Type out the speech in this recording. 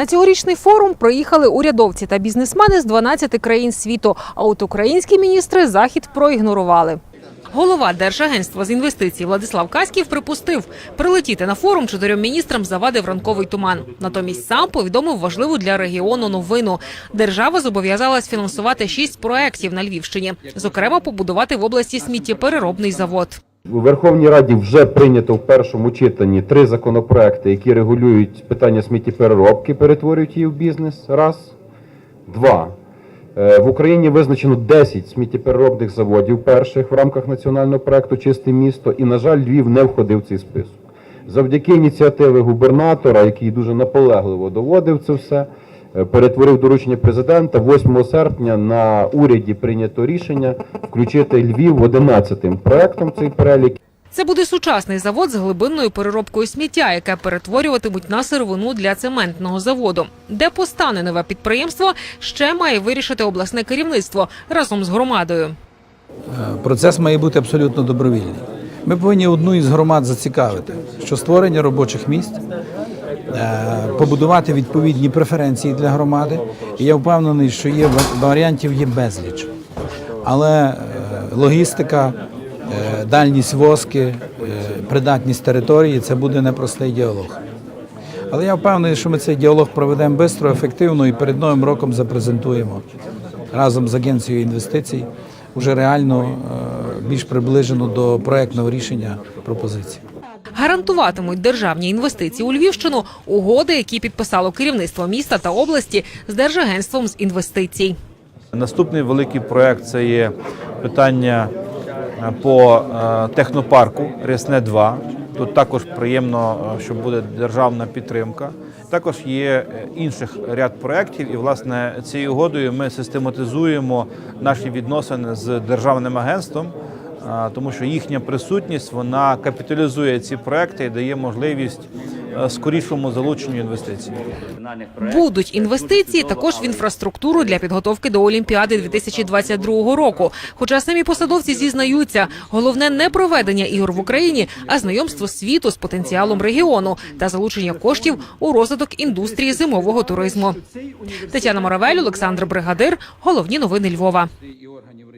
На цьогорічний форум приїхали урядовці та бізнесмени з 12 країн світу. А от українські міністри захід проігнорували. Голова Держагентства з інвестицій Владислав Каськів припустив, прилетіти на форум чотирьом міністрам завадив ранковий туман. Натомість сам повідомив важливу для регіону новину. Держава зобов'язалась фінансувати шість проєктів на Львівщині, зокрема побудувати в області сміттєпереробний завод. У Верховній Раді вже прийнято в першому читанні три законопроекти, які регулюють питання сміттєпереробки, перетворюють її в бізнес. Раз. Два. Е, В Україні визначено 10 сміттєпереробних заводів перших в рамках національного проекту Чисте місто. І, на жаль, Львів не входив в цей список. Завдяки ініціативи губернатора, який дуже наполегливо доводив це все, перетворив доручення президента 8 серпня на уряді прийнято рішення включити Львів 11 проектом цей перелік. Це буде сучасний завод з глибинною переробкою сміття, яке перетворюватимуть на сировину для цементного заводу. Де постане нове підприємство, ще має вирішити обласне керівництво разом з громадою. Процес має бути абсолютно добровільний. Ми повинні одну із громад зацікавити, що створення робочих місць, е, побудувати відповідні преференції для громади. І я впевнений, що є варіантів є безліч. Але е, логістика, е, дальність воски, е, придатність території це буде непростий діалог. Але я впевнений, що ми цей діалог проведемо швидко, ефективно і перед новим роком запрезентуємо разом з агенцією інвестицій вже реально е, більш приближено до проектного рішення пропозиції. Гарантуватимуть державні інвестиції у Львівщину угоди, які підписало керівництво міста та області з Держагентством з інвестицій. Наступний великий проект це є питання е, по е, технопарку Рясне 2. Тут також приємно, е, що буде державна підтримка. Також є інших ряд проєктів, і власне цією угодою ми систематизуємо наші відносини з державним агентством, тому що їхня присутність вона капіталізує ці проекти і дає можливість е, скорішому залученню інвестицій. Будуть інвестиції також в інфраструктуру для підготовки до Олімпіади 2022 року. Хоча самі посадовці зізнаються, головне не проведення ігор в Україні, а знайомство світу з потенціалом регіону та залучення коштів у розвиток індустрії зимового туризму. Тетяна Моравель, Олександр Бригадир. Головні новини Львова. Органів